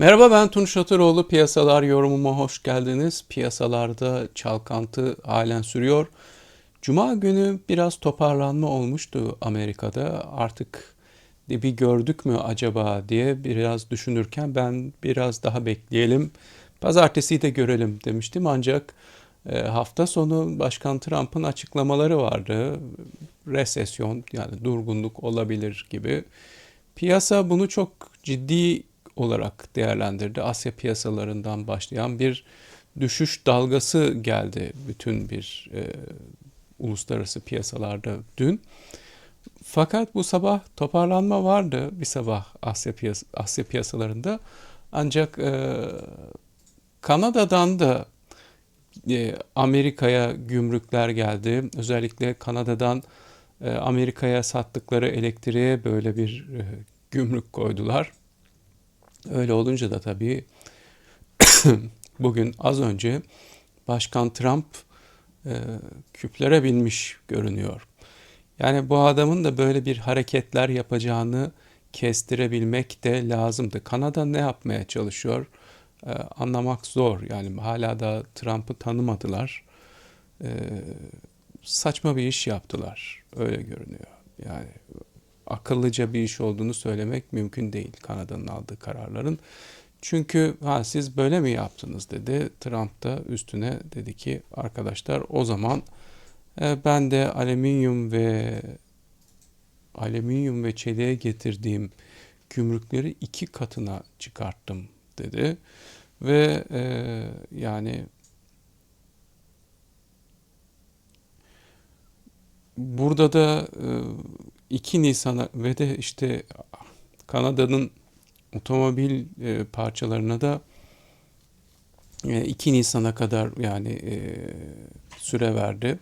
Merhaba ben Tunç Şatıroğlu. Piyasalar yorumuma hoş geldiniz. Piyasalarda çalkantı halen sürüyor. Cuma günü biraz toparlanma olmuştu Amerika'da. Artık bir gördük mü acaba diye biraz düşünürken ben biraz daha bekleyelim. Pazartesiyi de görelim demiştim ancak e, hafta sonu Başkan Trump'ın açıklamaları vardı. Resesyon yani durgunluk olabilir gibi. Piyasa bunu çok ciddi olarak değerlendirdi. Asya piyasalarından başlayan bir düşüş dalgası geldi bütün bir e, uluslararası piyasalarda dün. Fakat bu sabah toparlanma vardı bir sabah Asya, piyas Asya piyasalarında. Ancak e, Kanada'dan da e, Amerika'ya gümrükler geldi. Özellikle Kanada'dan e, Amerika'ya sattıkları elektriğe böyle bir e, gümrük koydular. Öyle olunca da tabii bugün az önce Başkan Trump e, küplere binmiş görünüyor. Yani bu adamın da böyle bir hareketler yapacağını kestirebilmek de lazımdı. Kanada ne yapmaya çalışıyor? Ee, anlamak zor. Yani hala da Trump'ı tanımadılar. Ee, saçma bir iş yaptılar. Öyle görünüyor. Yani akıllıca bir iş olduğunu söylemek mümkün değil Kanada'nın aldığı kararların. Çünkü ha siz böyle mi yaptınız dedi. Trump da üstüne dedi ki arkadaşlar o zaman e, ben de alüminyum ve alüminyum ve çeliğe getirdiğim gümrükleri iki katına çıkarttım dedi. Ve e, yani burada da e, 2 Nisan'a ve de işte Kanada'nın otomobil e, parçalarına da e, 2 Nisan'a kadar yani e, süre verdi.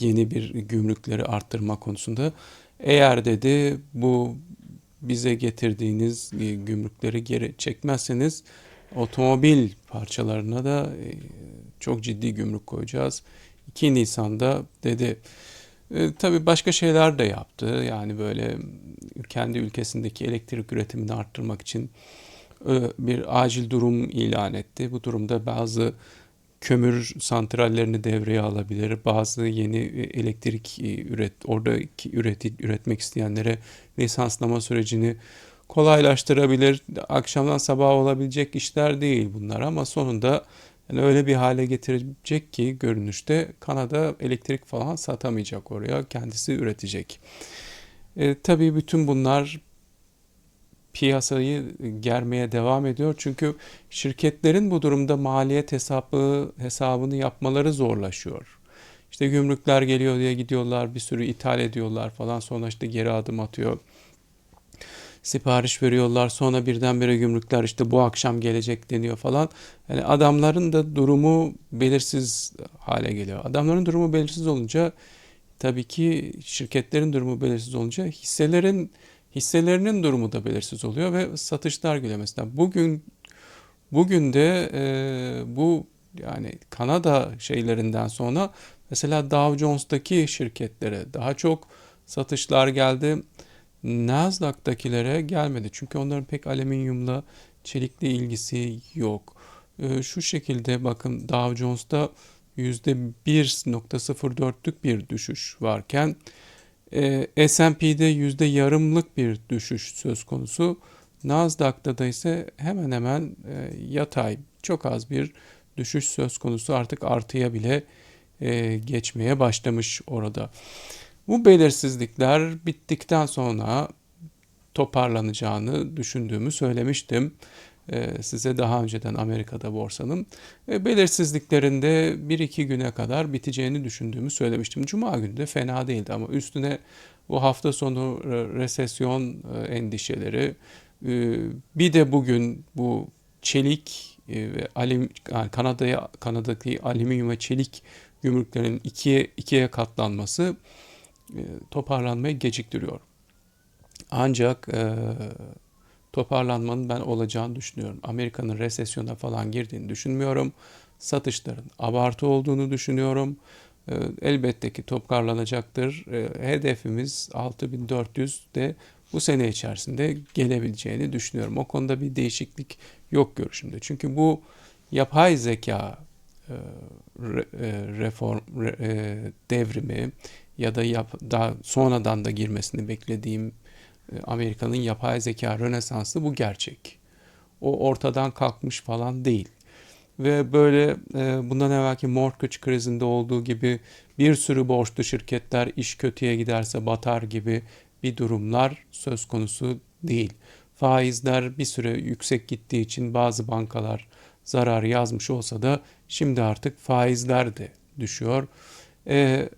Yeni bir gümrükleri arttırma konusunda. Eğer dedi bu bize getirdiğiniz e, gümrükleri geri çekmezseniz otomobil parçalarına da e, çok ciddi gümrük koyacağız. 2 Nisan'da dedi e, tabii başka şeyler de yaptı. Yani böyle kendi ülkesindeki elektrik üretimini arttırmak için e, bir acil durum ilan etti. Bu durumda bazı kömür santrallerini devreye alabilir. Bazı yeni elektrik e, üret oradaki üret üretmek isteyenlere lisanslama sürecini kolaylaştırabilir. Akşamdan sabah olabilecek işler değil bunlar ama sonunda yani öyle bir hale getirecek ki görünüşte Kanada elektrik falan satamayacak oraya. Kendisi üretecek. E, tabii bütün bunlar piyasayı germeye devam ediyor. Çünkü şirketlerin bu durumda maliyet hesabı hesabını yapmaları zorlaşıyor. İşte gümrükler geliyor diye gidiyorlar, bir sürü ithal ediyorlar falan. Sonra işte geri adım atıyor sipariş veriyorlar. Sonra birdenbire gümrükler işte bu akşam gelecek deniyor falan. Yani adamların da durumu belirsiz hale geliyor. Adamların durumu belirsiz olunca tabii ki şirketlerin durumu belirsiz olunca hisselerin hisselerinin durumu da belirsiz oluyor ve satışlar geliyor. Mesela bugün bugün de e, bu yani Kanada şeylerinden sonra mesela Dow Jones'taki şirketlere daha çok satışlar geldi. Nasdaq'takilere gelmedi. Çünkü onların pek alüminyumla, çelikle ilgisi yok. Ee, şu şekilde bakın Dow Jones'ta %1.04'lük bir düşüş varken e, S&P'de yüzde yarımlık bir düşüş söz konusu. Nasdaq'ta da ise hemen hemen e, yatay çok az bir düşüş söz konusu artık artıya bile e, geçmeye başlamış orada. Bu belirsizlikler bittikten sonra toparlanacağını düşündüğümü söylemiştim. Ee, size daha önceden Amerika'da borsanın e, belirsizliklerinde 1-2 güne kadar biteceğini düşündüğümü söylemiştim. Cuma günü de fena değildi ama üstüne bu hafta sonu resesyon e, endişeleri e, bir de bugün bu çelik ve alim, Kanada'ya Kanada'daki alüminyum ve çelik gümrüklerin ikiye, ikiye katlanması e, toparlanmayı geciktiriyor. Ancak e, toparlanmanın ben olacağını düşünüyorum. Amerika'nın resesyona falan girdiğini düşünmüyorum. Satışların abartı olduğunu düşünüyorum. E, elbette ki toparlanacaktır. E, hedefimiz 6400 de bu sene içerisinde gelebileceğini düşünüyorum. O konuda bir değişiklik yok görüşümde. Çünkü bu yapay zeka e, e, reform e, devrimi ya da yap, daha sonradan da girmesini beklediğim Amerika'nın yapay zeka rönesansı bu gerçek. O ortadan kalkmış falan değil. Ve böyle bundan evvelki mortgage krizinde olduğu gibi bir sürü borçlu şirketler iş kötüye giderse batar gibi bir durumlar söz konusu değil. Faizler bir süre yüksek gittiği için bazı bankalar zarar yazmış olsa da şimdi artık faizler de düşüyor. Ee,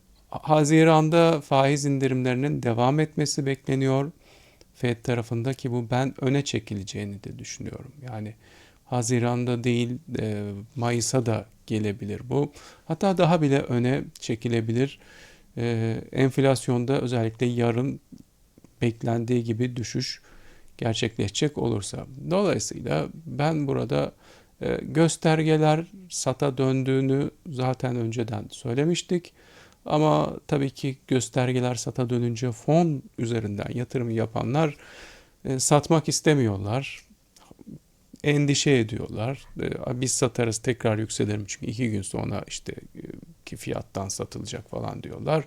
Haziran'da faiz indirimlerinin devam etmesi bekleniyor. Fed tarafında ki bu ben öne çekileceğini de düşünüyorum. Yani Haziran'da değil e, Mayıs'a da gelebilir bu. Hatta daha bile öne çekilebilir. E, enflasyonda özellikle yarın beklendiği gibi düşüş gerçekleşecek olursa. Dolayısıyla ben burada e, göstergeler SAT'a döndüğünü zaten önceden söylemiştik. Ama tabii ki göstergeler SAT'a dönünce fon üzerinden yatırım yapanlar e, satmak istemiyorlar. Endişe ediyorlar. E, biz satarız tekrar yükselerim çünkü iki gün sonra işte ki fiyattan satılacak falan diyorlar.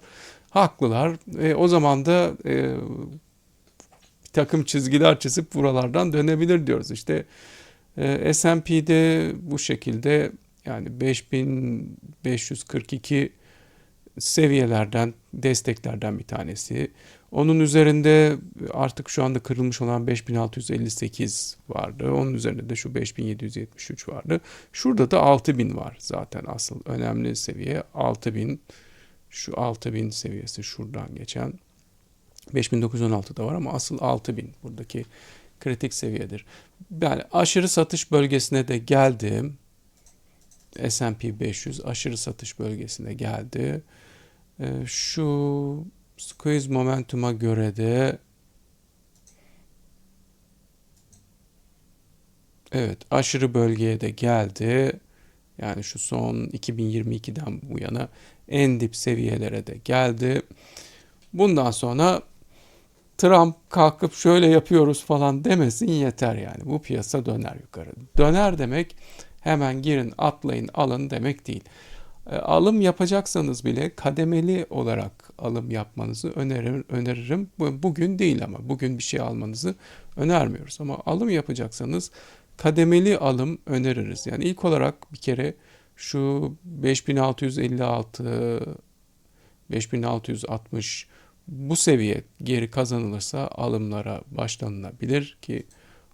Haklılar. E, o zaman da e, takım çizgiler çizip buralardan dönebilir diyoruz. İşte e, S&P'de bu şekilde yani 5542 seviyelerden, desteklerden bir tanesi. Onun üzerinde artık şu anda kırılmış olan 5658 vardı. Onun üzerinde de şu 5773 vardı. Şurada da 6000 var zaten asıl önemli seviye 6000. Şu 6000 seviyesi şuradan geçen. 5916 da var ama asıl 6000 buradaki kritik seviyedir. Yani aşırı satış bölgesine de geldim. S&P 500 aşırı satış bölgesine geldi. Ee, şu squeeze momentuma göre de evet aşırı bölgeye de geldi. Yani şu son 2022'den bu yana en dip seviyelere de geldi. Bundan sonra Trump kalkıp şöyle yapıyoruz falan demesin yeter yani. Bu piyasa döner yukarı. Döner demek hemen girin atlayın alın demek değil. E, alım yapacaksanız bile kademeli olarak alım yapmanızı önerir, öneririm. Bugün değil ama bugün bir şey almanızı önermiyoruz. Ama alım yapacaksanız kademeli alım öneririz. Yani ilk olarak bir kere şu 5656 5660 bu seviye geri kazanılırsa alımlara başlanılabilir ki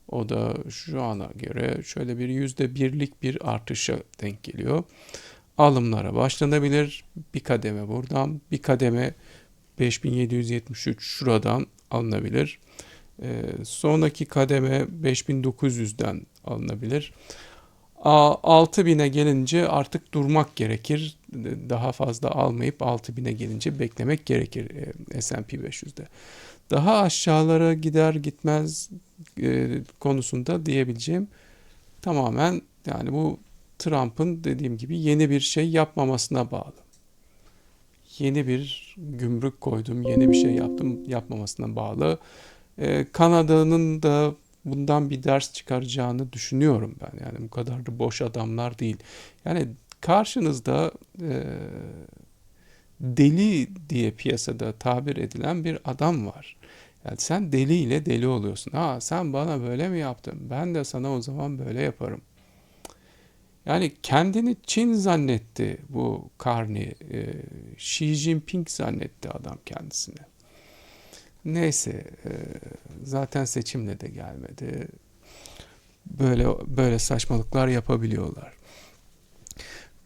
o da şu ana göre şöyle bir yüzde birlik bir artışa denk geliyor. Alımlara başlanabilir. Bir kademe buradan, bir kademe 5773 şuradan alınabilir. Ee, sonraki kademe 5900'den alınabilir. 6000'e gelince artık durmak gerekir. Daha fazla almayıp 6000'e gelince beklemek gerekir e, S&P 500'de. Daha aşağılara gider gitmez e, konusunda diyebileceğim tamamen yani bu Trump'ın dediğim gibi yeni bir şey yapmamasına bağlı. Yeni bir gümrük koydum, yeni bir şey yaptım yapmamasına bağlı. Ee, Kanada'nın da bundan bir ders çıkaracağını düşünüyorum ben. Yani bu kadar da boş adamlar değil. Yani karşınızda e, deli diye piyasada tabir edilen bir adam var. Yani sen deli ile deli oluyorsun. Ha sen bana böyle mi yaptın? Ben de sana o zaman böyle yaparım. Yani kendini Çin zannetti bu Karni. E, Xi Jinping zannetti adam kendisini. Neyse e, zaten seçimle de gelmedi. Böyle böyle saçmalıklar yapabiliyorlar.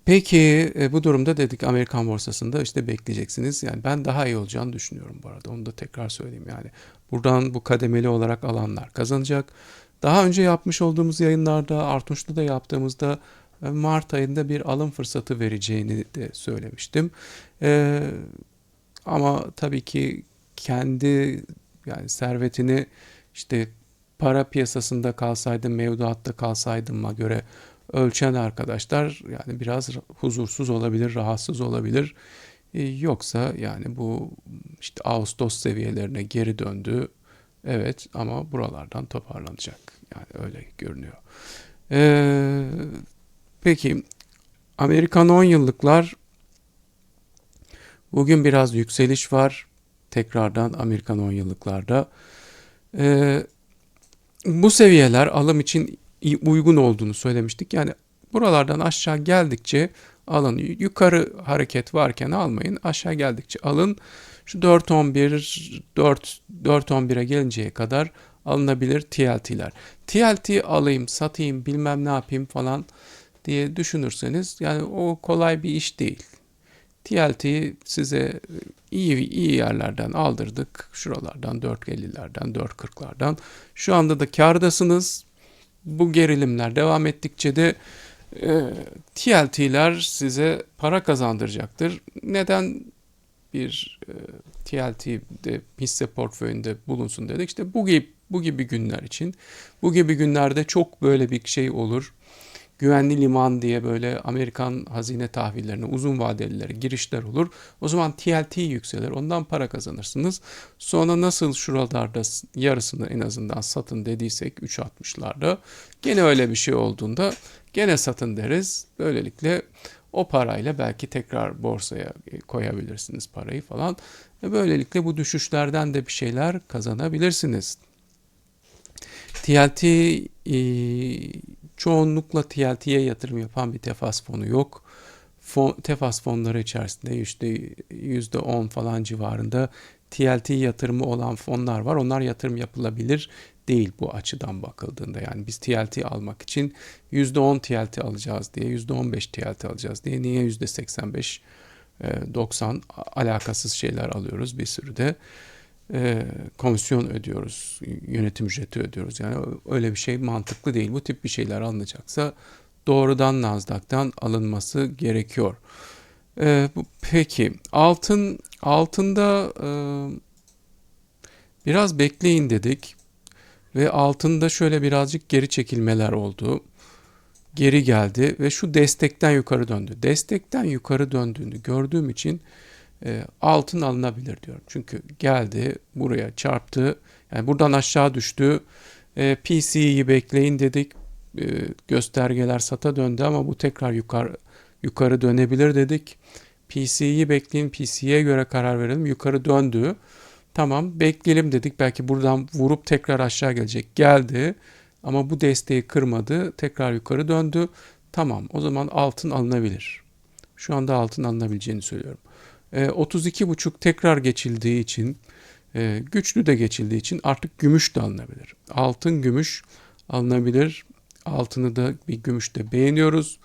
Peki e, bu durumda dedik Amerikan borsasında işte bekleyeceksiniz. Yani ben daha iyi olacağını düşünüyorum bu arada. Onu da tekrar söyleyeyim yani. Buradan bu kademeli olarak alanlar kazanacak. Daha önce yapmış olduğumuz yayınlarda Artunç'ta da yaptığımızda e, Mart ayında bir alım fırsatı vereceğini de söylemiştim. Ee, ama tabii ki kendi yani servetini işte para piyasasında kalsaydım, mevduatta kalsaydıma göre ölçen arkadaşlar yani biraz huzursuz olabilir, rahatsız olabilir. Ee, yoksa yani bu işte Ağustos seviyelerine geri döndü. Evet ama buralardan toparlanacak. Yani öyle görünüyor. Ee, peki Amerikan 10 yıllıklar bugün biraz yükseliş var. Tekrardan Amerikan 10 yıllıklarda. Ee, bu seviyeler alım için uygun olduğunu söylemiştik. Yani buralardan aşağı geldikçe alın. Yukarı hareket varken almayın. Aşağı geldikçe alın. Şu 4.11 4 4.11'e gelinceye kadar alınabilir TLT'ler. TLT alayım, satayım, bilmem ne yapayım falan diye düşünürseniz yani o kolay bir iş değil. TLT size iyi iyi yerlerden aldırdık. Şuralardan 4.50'lerden, 4.40'lardan. Şu anda da kardasınız. Bu gerilimler devam ettikçe de e, TLT'ler size para kazandıracaktır. Neden bir e, TLT'de hisse portföyünde bulunsun dedik. İşte bu gibi bu gibi günler için. Bu gibi günlerde çok böyle bir şey olur. Güvenli liman diye böyle Amerikan hazine tahvillerine uzun vadelilere girişler olur. O zaman TLT yükselir. Ondan para kazanırsınız. Sonra nasıl şuralarda yarısını en azından satın dediysek 3.60'larda gene öyle bir şey olduğunda gene satın deriz. Böylelikle o parayla belki tekrar borsaya koyabilirsiniz parayı falan. Ve böylelikle bu düşüşlerden de bir şeyler kazanabilirsiniz. TLT e, çoğunlukla TLT'ye yatırım yapan bir tefas fonu yok. Fon, tefas fonları içerisinde işte yüzde 10 falan civarında TLT yatırımı olan fonlar var. Onlar yatırım yapılabilir değil bu açıdan bakıldığında. Yani biz TLT almak için %10 TLT alacağız diye, %15 TLT alacağız diye niye %85 90 alakasız şeyler alıyoruz bir sürü de e, komisyon ödüyoruz, yönetim ücreti ödüyoruz. Yani öyle bir şey mantıklı değil. Bu tip bir şeyler alınacaksa doğrudan Nasdaq'tan alınması gerekiyor. E, bu, peki altın altında e, biraz bekleyin dedik ve altında şöyle birazcık geri çekilmeler oldu. Geri geldi ve şu destekten yukarı döndü. Destekten yukarı döndüğünü gördüğüm için e, altın alınabilir diyorum. Çünkü geldi buraya çarptı. Yani buradan aşağı düştü. E, PC'yi bekleyin dedik. E, göstergeler sata döndü ama bu tekrar yukarı yukarı dönebilir dedik. PC'yi bekleyin. PC'ye göre karar verelim. Yukarı döndü. Tamam bekleyelim dedik. Belki buradan vurup tekrar aşağı gelecek. Geldi. Ama bu desteği kırmadı. Tekrar yukarı döndü. Tamam o zaman altın alınabilir. Şu anda altın alınabileceğini söylüyorum. E, 32,5 tekrar geçildiği için e, güçlü de geçildiği için artık gümüş de alınabilir. Altın gümüş alınabilir. Altını da bir gümüş de beğeniyoruz.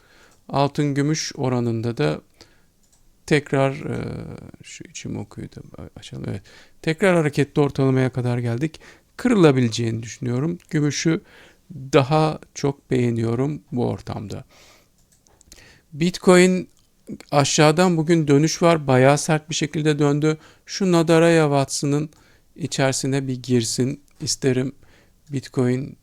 Altın gümüş oranında da tekrar e, şu içim okuydu açalım. Evet. Tekrar hareketli ortalamaya kadar geldik. Kırılabileceğini düşünüyorum. Gümüşü daha çok beğeniyorum bu ortamda. Bitcoin aşağıdan bugün dönüş var. Bayağı sert bir şekilde döndü. Şu Nadaraya Watson'ın içerisine bir girsin isterim. Bitcoin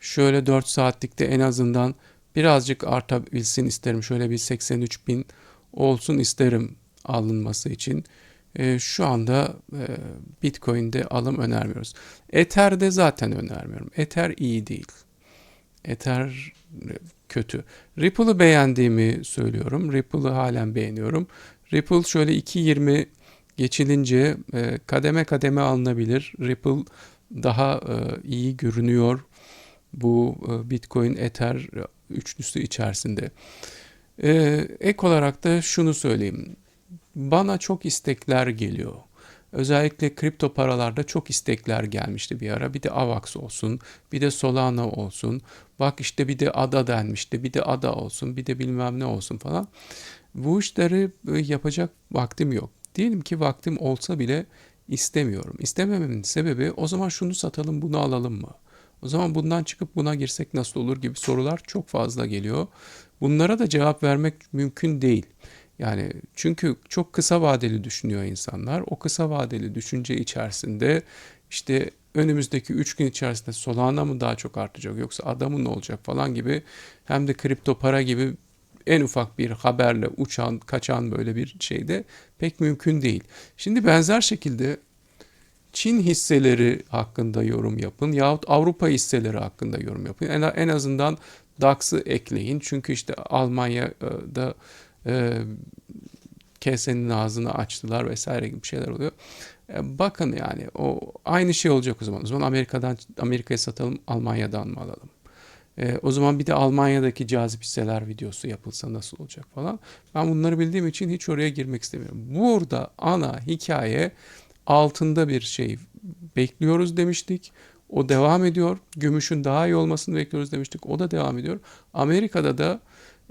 şöyle 4 saatlikte en azından birazcık artabilsin isterim. Şöyle bir 83 bin olsun isterim alınması için. E, şu anda e, Bitcoin'de alım önermiyoruz. Ether'de zaten önermiyorum. Ether iyi değil. Ether kötü. Ripple'ı beğendiğimi söylüyorum. Ripple'ı halen beğeniyorum. Ripple şöyle 2.20 geçilince e, kademe kademe alınabilir. Ripple daha e, iyi görünüyor bu e, Bitcoin Ether üçlüsü içerisinde. E, ek olarak da şunu söyleyeyim. Bana çok istekler geliyor. Özellikle kripto paralarda çok istekler gelmişti bir ara. Bir de AVAX olsun, bir de Solana olsun. Bak işte bir de ADA denmişti, bir de ADA olsun, bir de bilmem ne olsun falan. Bu işleri e, yapacak vaktim yok. Diyelim ki vaktim olsa bile istemiyorum. İstemememin sebebi o zaman şunu satalım, bunu alalım mı? O zaman bundan çıkıp buna girsek nasıl olur gibi sorular çok fazla geliyor. Bunlara da cevap vermek mümkün değil. Yani çünkü çok kısa vadeli düşünüyor insanlar. O kısa vadeli düşünce içerisinde işte önümüzdeki 3 gün içerisinde Solana mı daha çok artacak yoksa adamın ne olacak falan gibi hem de kripto para gibi en ufak bir haberle uçan, kaçan böyle bir şeyde pek mümkün değil. Şimdi benzer şekilde Çin hisseleri hakkında yorum yapın yahut Avrupa hisseleri hakkında yorum yapın. En, en azından DAX'ı ekleyin. Çünkü işte Almanya'da e, kesenin ağzını açtılar vesaire gibi şeyler oluyor. E, bakın yani o aynı şey olacak o zaman. O zaman Amerika'dan Amerika'ya satalım, Almanya'dan mı alalım? E, o zaman bir de Almanya'daki cazip hisseler videosu yapılsa nasıl olacak falan. Ben bunları bildiğim için hiç oraya girmek istemiyorum. Burada ana hikaye altında bir şey bekliyoruz demiştik. O devam ediyor. Gümüşün daha iyi olmasını bekliyoruz demiştik. O da devam ediyor. Amerika'da da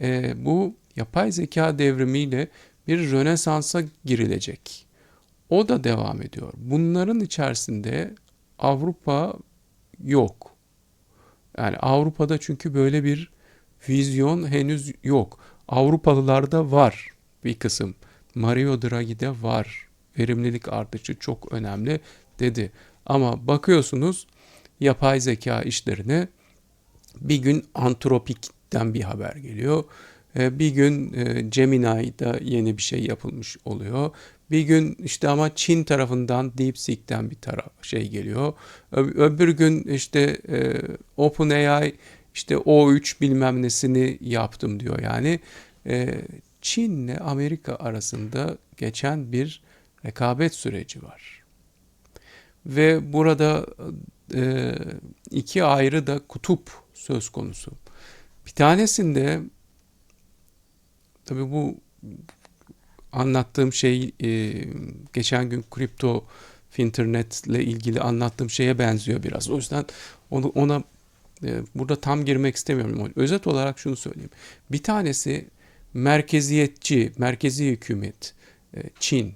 e, bu yapay zeka devrimiyle bir rönesansa girilecek. O da devam ediyor. Bunların içerisinde Avrupa yok. Yani Avrupa'da çünkü böyle bir vizyon henüz yok. Avrupalılarda var bir kısım. Mario Draghi'de var. Verimlilik artışı çok önemli dedi. Ama bakıyorsunuz yapay zeka işlerine bir gün Antropik'ten bir haber geliyor. E, bir gün e, Gemini'da yeni bir şey yapılmış oluyor. Bir gün işte ama Çin tarafından DeepSeek'ten bir taraf şey geliyor. Öbür gün işte e, OpenAI işte O3 bilmem nesini yaptım diyor. Yani Çin ile Amerika arasında geçen bir rekabet süreci var. Ve burada iki ayrı da kutup söz konusu. Bir tanesinde Tabii bu anlattığım şey e, geçen gün kripto internetle ilgili anlattığım şeye benziyor biraz. O yüzden onu, ona e, burada tam girmek istemiyorum. Özet olarak şunu söyleyeyim. Bir tanesi merkeziyetçi, merkezi hükümet, e, Çin,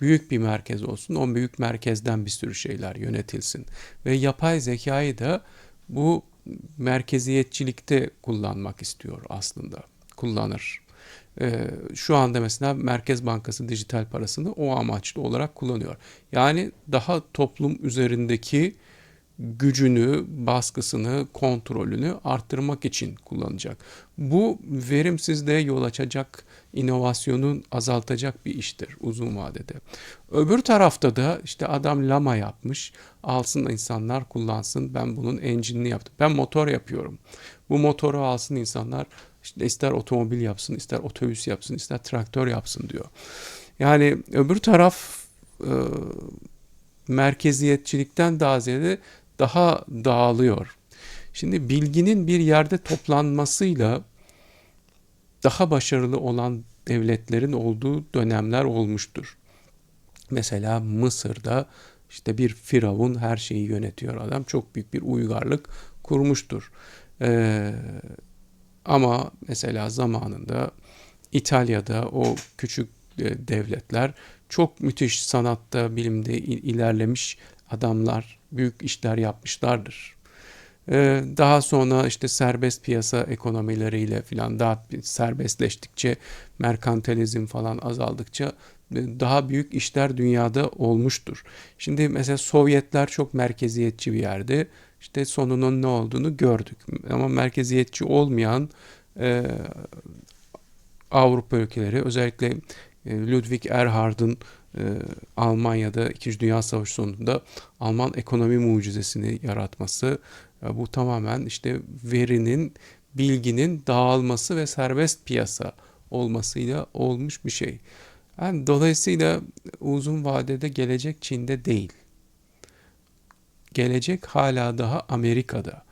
büyük bir merkez olsun. O büyük merkezden bir sürü şeyler yönetilsin. Ve yapay zekayı da bu merkeziyetçilikte kullanmak istiyor aslında. Kullanır. Ee, şu anda mesela Merkez Bankası dijital parasını o amaçlı olarak kullanıyor. Yani daha toplum üzerindeki gücünü, baskısını, kontrolünü arttırmak için kullanacak. Bu verimsizliğe yol açacak, inovasyonun azaltacak bir iştir uzun vadede. Öbür tarafta da işte adam lama yapmış, alsın insanlar kullansın, ben bunun engine'ini yaptım. Ben motor yapıyorum. Bu motoru alsın insanlar işte ister otomobil yapsın, ister otobüs yapsın, ister traktör yapsın diyor. Yani öbür taraf e, merkeziyetçilikten daha ziyade daha dağılıyor. Şimdi bilginin bir yerde toplanmasıyla daha başarılı olan devletlerin olduğu dönemler olmuştur. Mesela Mısır'da işte bir firavun her şeyi yönetiyor adam. Çok büyük bir uygarlık kurmuştur. Ee, ama mesela zamanında İtalya'da o küçük e, devletler çok müthiş sanatta, bilimde ilerlemiş adamlar büyük işler yapmışlardır. Ee, daha sonra işte serbest piyasa ekonomileriyle filan daha serbestleştikçe merkantilizm falan azaldıkça e, daha büyük işler dünyada olmuştur. Şimdi mesela Sovyetler çok merkeziyetçi bir yerde işte sonunun ne olduğunu gördük. Ama merkeziyetçi olmayan e, Avrupa ülkeleri özellikle e, Ludwig Erhard'ın e, Almanya'da 2. Dünya Savaşı sonunda Alman ekonomi mucizesini yaratması e, bu tamamen işte verinin, bilginin dağılması ve serbest piyasa olmasıyla olmuş bir şey. Yani dolayısıyla uzun vadede gelecek Çin'de değil gelecek hala daha Amerika'da.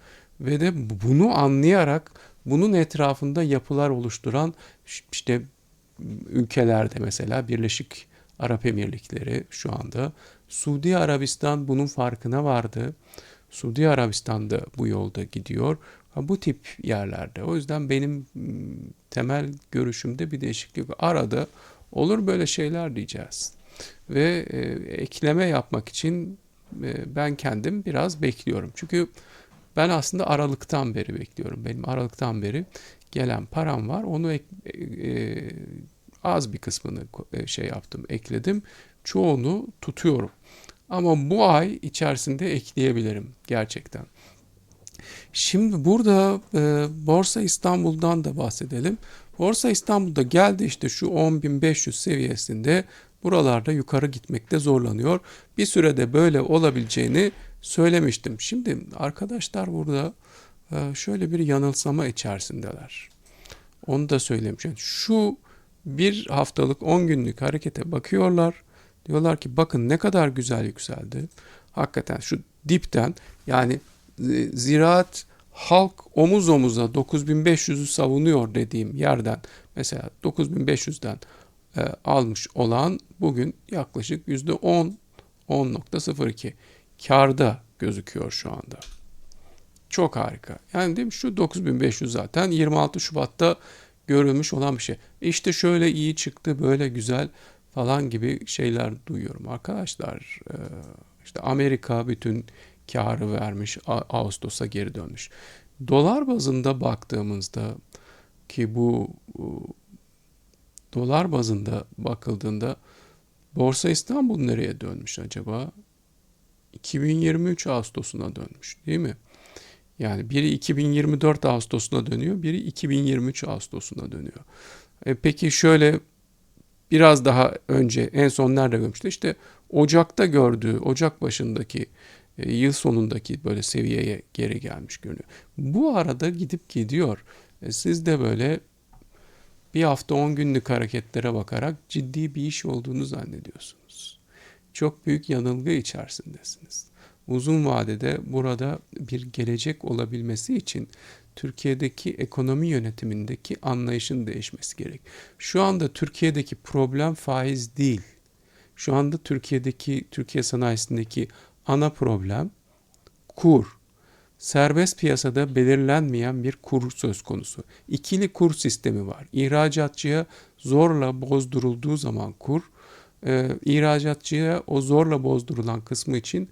Ve de bunu anlayarak bunun etrafında yapılar oluşturan işte ülkelerde mesela Birleşik Arap Emirlikleri şu anda Suudi Arabistan bunun farkına vardı. Suudi Arabistan da bu yolda gidiyor. Bu tip yerlerde. O yüzden benim temel görüşümde bir değişiklik arada olur böyle şeyler diyeceğiz. Ve e, ekleme yapmak için ben kendim biraz bekliyorum. Çünkü ben aslında Aralık'tan beri bekliyorum. Benim Aralık'tan beri gelen param var. Onu ek, e, az bir kısmını e, şey yaptım, ekledim. Çoğunu tutuyorum. Ama bu ay içerisinde ekleyebilirim gerçekten. Şimdi burada e, Borsa İstanbul'dan da bahsedelim. Borsa İstanbul'da geldi işte şu 10.500 seviyesinde buralarda yukarı gitmekte zorlanıyor. Bir sürede böyle olabileceğini söylemiştim. Şimdi arkadaşlar burada e, şöyle bir yanılsama içerisindeler. Onu da söylemişim. Şu bir haftalık 10 günlük harekete bakıyorlar. Diyorlar ki bakın ne kadar güzel yükseldi. Hakikaten şu dipten yani e, ziraat halk omuz omuza 9500'ü savunuyor dediğim yerden mesela 9500'den e, almış olan bugün yaklaşık %10 10.02 karda gözüküyor şu anda. Çok harika. Yani değil mi? Şu 9500 zaten 26 Şubat'ta görülmüş olan bir şey. İşte şöyle iyi çıktı, böyle güzel falan gibi şeyler duyuyorum. Arkadaşlar e, işte Amerika bütün karı vermiş, Ağustos'a geri dönmüş. Dolar bazında baktığımızda ki bu dolar bazında bakıldığında Borsa İstanbul nereye dönmüş acaba? 2023 Ağustos'una dönmüş değil mi? Yani biri 2024 Ağustos'una dönüyor, biri 2023 Ağustos'una dönüyor. E peki şöyle biraz daha önce en son nerede görmüştü? İşte Ocak'ta gördüğü, Ocak başındaki e, yıl sonundaki böyle seviyeye geri gelmiş görünüyor. Bu arada gidip gidiyor. E, siz de böyle bir hafta 10 günlük hareketlere bakarak ciddi bir iş olduğunu zannediyorsunuz. Çok büyük yanılgı içerisindesiniz. Uzun vadede burada bir gelecek olabilmesi için Türkiye'deki ekonomi yönetimindeki anlayışın değişmesi gerek. Şu anda Türkiye'deki problem faiz değil. Şu anda Türkiye'deki Türkiye sanayisindeki ana problem kur. Serbest piyasada belirlenmeyen bir kur söz konusu. İkili kur sistemi var. İhracatçıya zorla bozdurulduğu zaman kur, e, ihracatçıya o zorla bozdurulan kısmı için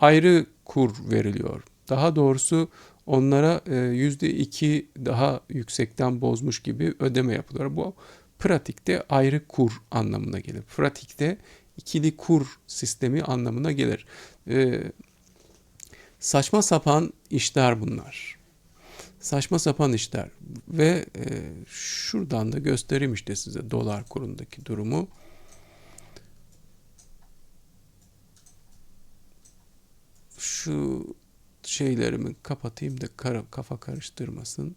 ayrı kur veriliyor. Daha doğrusu onlara e, yüzde iki daha yüksekten bozmuş gibi ödeme yapılıyor. Bu pratikte ayrı kur anlamına gelir. Pratikte ikili kur sistemi anlamına gelir. E, saçma sapan işler bunlar. Saçma sapan işler ve e, şuradan da göstereyim işte size dolar kurundaki durumu. Şu şeylerimi kapatayım da kafa karıştırmasın.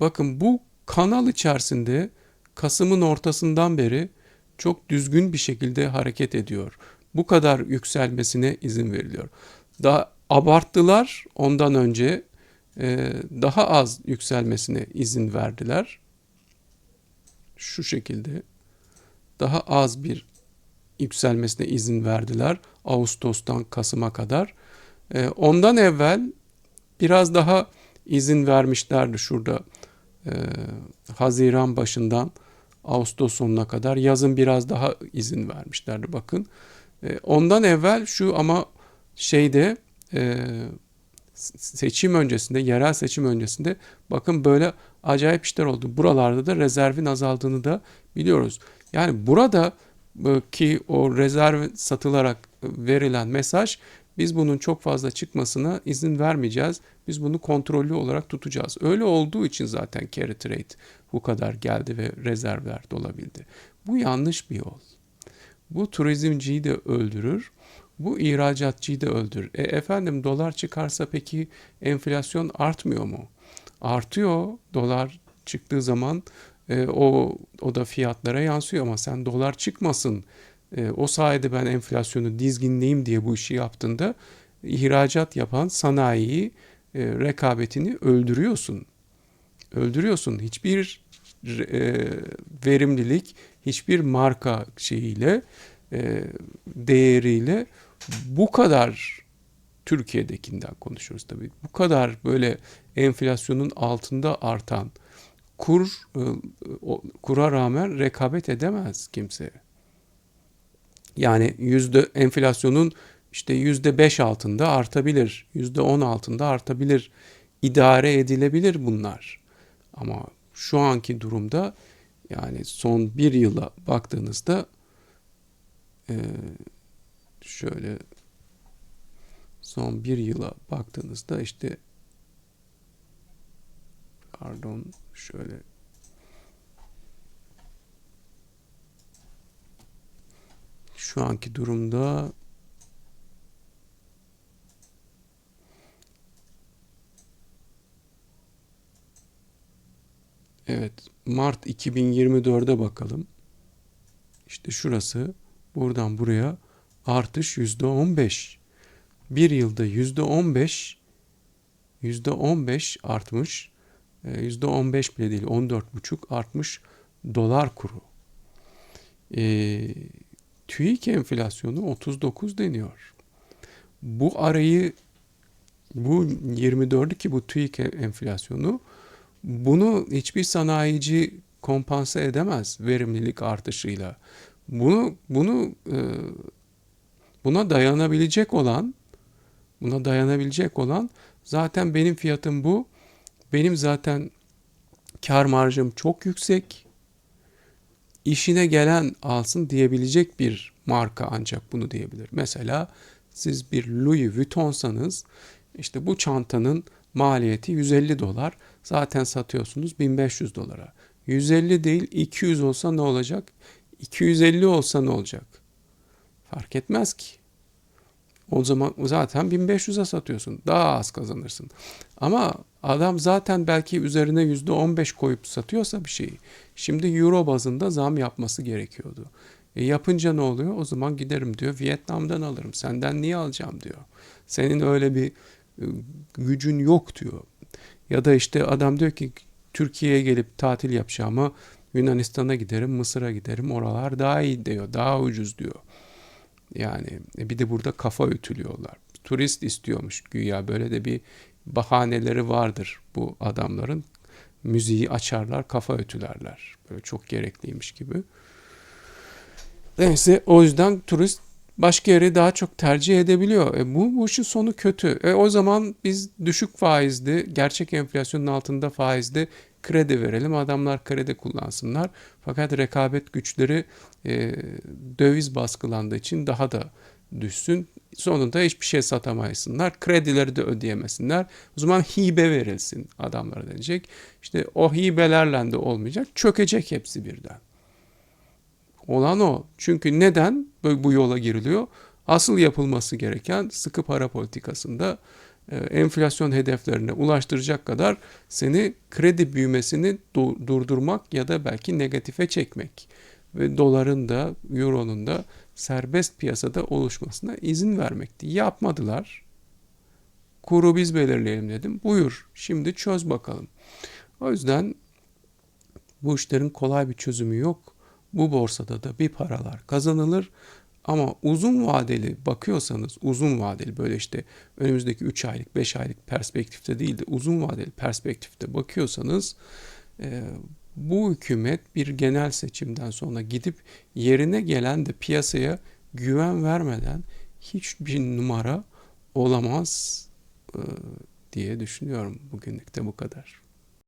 Bakın bu kanal içerisinde Kasım'ın ortasından beri çok düzgün bir şekilde hareket ediyor. Bu kadar yükselmesine izin veriliyor. Daha abarttılar ondan önce e, daha az yükselmesine izin verdiler. Şu şekilde daha az bir yükselmesine izin verdiler Ağustos'tan Kasım'a kadar. E, ondan evvel biraz daha izin vermişlerdi şurada e, Haziran başından Ağustos sonuna kadar yazın biraz daha izin vermişlerdi bakın. E, ondan evvel şu ama şeyde e, seçim öncesinde, yerel seçim öncesinde bakın böyle acayip işler oldu. Buralarda da rezervin azaldığını da biliyoruz. Yani burada e, ki o rezerv satılarak verilen mesaj biz bunun çok fazla çıkmasına izin vermeyeceğiz. Biz bunu kontrollü olarak tutacağız. Öyle olduğu için zaten carry trade bu kadar geldi ve rezervler dolabildi. Bu yanlış bir yol. Bu turizmciyi de öldürür. Bu ihracatçıyı da öldürür. E efendim dolar çıkarsa peki enflasyon artmıyor mu? Artıyor. Dolar çıktığı zaman e, o o da fiyatlara yansıyor ama sen dolar çıkmasın e, o sayede ben enflasyonu dizginleyeyim diye bu işi yaptığında ihracat yapan sanayiyi e, rekabetini öldürüyorsun. Öldürüyorsun. Hiçbir e, verimlilik, hiçbir marka şeyiyle, e, değeriyle bu kadar Türkiye'dekinden konuşuyoruz tabii. Bu kadar böyle enflasyonun altında artan kur e, kura rağmen rekabet edemez kimse. Yani yüzde enflasyonun işte yüzde beş altında artabilir, yüzde on altında artabilir, idare edilebilir bunlar. Ama şu anki durumda yani son bir yıla baktığınızda e, şöyle son bir yıla baktığınızda işte pardon şöyle şu anki durumda Evet, Mart 2024'e bakalım. İşte şurası buradan buraya artış yüzde on beş. Bir yılda yüzde on beş yüzde on beş artmış. E, yüzde on beş bile değil on dört buçuk artmış dolar kuru. E, TÜİK enflasyonu 39 deniyor. Bu arayı bu 24'ü ki bu TÜİK enflasyonu bunu hiçbir sanayici kompanse edemez verimlilik artışıyla. Bunu bunu e, buna dayanabilecek olan buna dayanabilecek olan zaten benim fiyatım bu. Benim zaten kar marjım çok yüksek. İşine gelen alsın diyebilecek bir marka ancak bunu diyebilir. Mesela siz bir Louis Vuitton'sanız işte bu çantanın maliyeti 150 dolar. Zaten satıyorsunuz 1500 dolara. 150 değil 200 olsa ne olacak? 250 olsa ne olacak? Fark etmez ki. O zaman zaten 1500'e satıyorsun. Daha az kazanırsın. Ama adam zaten belki üzerine %15 koyup satıyorsa bir şeyi. Şimdi euro bazında zam yapması gerekiyordu. E yapınca ne oluyor? O zaman giderim diyor. Vietnam'dan alırım. Senden niye alacağım diyor. Senin öyle bir gücün yok diyor. Ya da işte adam diyor ki Türkiye'ye gelip tatil yapacağıma Yunanistan'a giderim, Mısır'a giderim. Oralar daha iyi diyor, daha ucuz diyor. Yani e, bir de burada kafa ütülüyorlar. Turist istiyormuş güya böyle de bir bahaneleri vardır bu adamların. Müziği açarlar, kafa ütülerler. Böyle çok gerekliymiş gibi. Neyse o yüzden turist başka yeri daha çok tercih edebiliyor. E bu, bu işin sonu kötü. E o zaman biz düşük faizli, gerçek enflasyonun altında faizli kredi verelim. Adamlar kredi kullansınlar. Fakat rekabet güçleri e, döviz baskılandığı için daha da düşsün. Sonunda hiçbir şey satamayısınlar. Kredileri de ödeyemesinler. O zaman hibe verilsin adamlara denecek. İşte o hibelerle de olmayacak. Çökecek hepsi birden. Olan o. Çünkü neden bu yola giriliyor? Asıl yapılması gereken sıkı para politikasında e, enflasyon hedeflerine ulaştıracak kadar seni kredi büyümesini durdurmak ya da belki negatife çekmek ve doların da euronun da serbest piyasada oluşmasına izin vermekti. Yapmadılar. Kuru biz belirleyelim dedim. Buyur şimdi çöz bakalım. O yüzden bu işlerin kolay bir çözümü yok. Bu borsada da bir paralar kazanılır. Ama uzun vadeli bakıyorsanız uzun vadeli böyle işte önümüzdeki 3 aylık 5 aylık perspektifte değil de uzun vadeli perspektifte bakıyorsanız e, bu hükümet bir genel seçimden sonra gidip yerine gelen de piyasaya güven vermeden hiçbir numara olamaz e, diye düşünüyorum. Bugünlük de bu kadar.